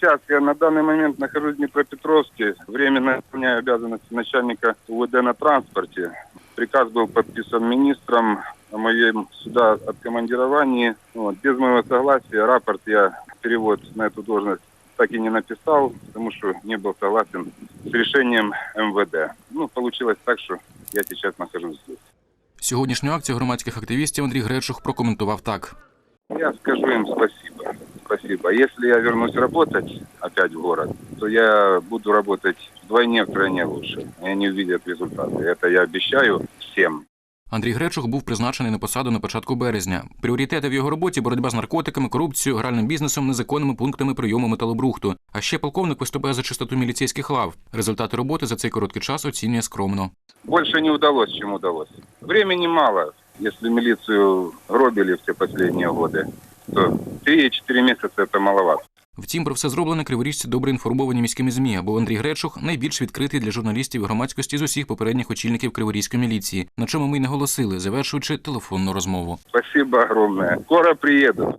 сейчас я на данный момент нахожусь в Днепропетровске, временно выполняю обязанности начальника УВД на транспорте. Приказ был подписан министром о моем сюда откомандировании. Вот. Без моего согласия рапорт я перевод на эту должность так и не написал, потому что не был согласен с решением МВД. Ну, получилось так, что я сейчас нахожусь здесь. Сьогоднішню акцію громадських активістів Андрій Гречух прокоментував так. Я скажу им спасибо. Спасибо. Если я вернусь работать опять в город, то я буду работать вдвойне, втройне лучше. И они увидят результаты. Это я обещаю всем. Андрій Гречух був призначений на посаду на початку березня. Пріоритети в його роботі боротьба з наркотиками, корупцією, гральним бізнесом, незаконними пунктами прийому металобрухту. А ще полковник виступає за чистоту міліцейських лав. Результати роботи за цей короткий час оцінює скромно. Больше не удалось, чем удалось. Времени мало. Если милицию гробили все последние годы, то 3-4 місяці це маловато. Втім, про все зроблене криворіжці добре інформовані міськими змі, бо Андрій Гречух найбільш відкритий для журналістів і громадськості з усіх попередніх очільників криворізької міліції, на чому ми й наголосили, завершуючи телефонну розмову. Спасибо огромне. Скоро приеду.